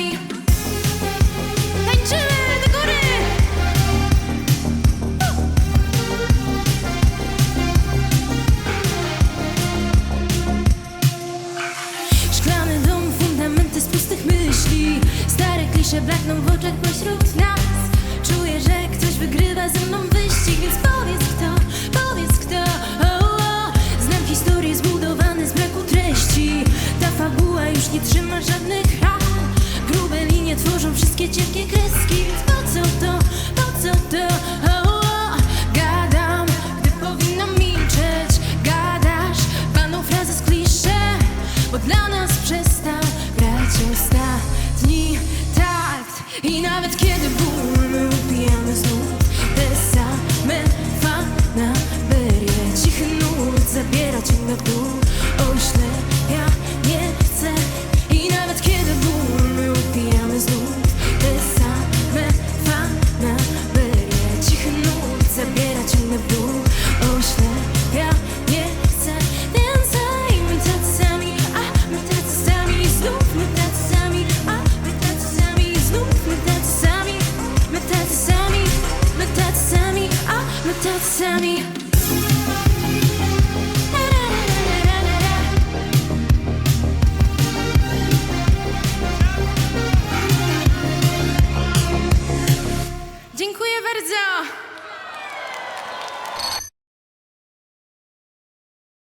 kochani! Tańczymy do góry! Szklany dom, fundamenty z pustych myśli Stare klisze blakną w oczach pośród nas Czuję, że ktoś wygrywa ze mną wyścig Więc powiedz kto, powiedz kto. Znam historię zbudowane z braku treści Ta fabuła już nie trzyma żadnych ciągnę O źle, ja nie chcę. I nawet kiedy ból my upijamy znów Te same fanaberie. Cichy nut zabiera ciągnę ból O źle, ja nie chcę. Więcej my tacy sami, a my tacy sami. Znów my tacy sami, a my tacy sami. Znów my tacy sami, my tacy sami My tacy sami, a my tacy sami.